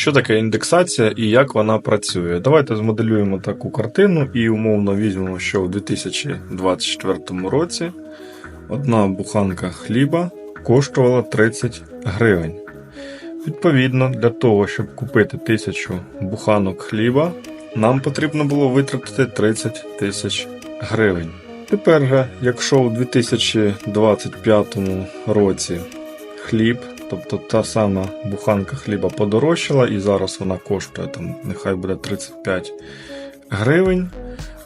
Що таке індексація і як вона працює? Давайте змоделюємо таку картину і умовно візьмемо, що у 2024 році одна буханка хліба коштувала 30 гривень. Відповідно, для того, щоб купити тисячу буханок хліба, нам потрібно було витратити 30 тисяч гривень. Тепер якщо у 2025 році хліб, тобто та сама буханка хліба подорожчала, і зараз вона коштує там, нехай буде 35 гривень,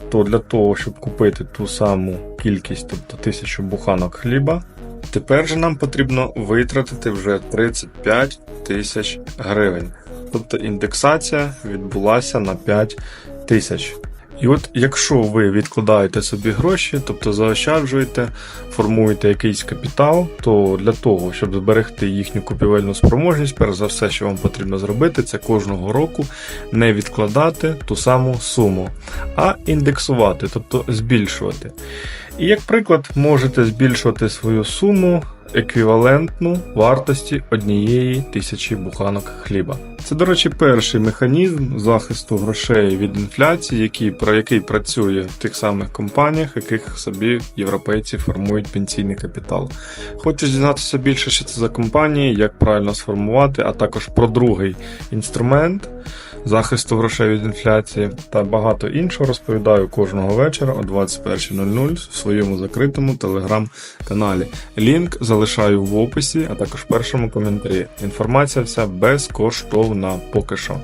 то для того, щоб купити ту саму кількість, тобто тисячу буханок хліба, тепер же нам потрібно витратити вже 35 тисяч гривень. Тобто індексація відбулася на 5 тисяч. І от якщо ви відкладаєте собі гроші, тобто заощаджуєте, формуєте якийсь капітал, то для того, щоб зберегти їхню купівельну спроможність, перш за все, що вам потрібно зробити, це кожного року не відкладати ту саму суму, а індексувати, тобто збільшувати. І як приклад, можете збільшувати свою суму еквівалентну вартості однієї тисячі буханок хліба. Це, до речі, перший механізм захисту грошей від інфляції, який, про який працює в тих самих компаніях, яких собі європейці формують пенсійний капітал. Хочеш дізнатися більше, що це за компанії, як правильно сформувати, а також про другий інструмент захисту грошей від інфляції та багато іншого розповідаю кожного вечора о 21.00 в своєму закритому телеграм-каналі. Лінк залишаю в описі, а також в першому коментарі. Інформація вся безкоштовна поки що.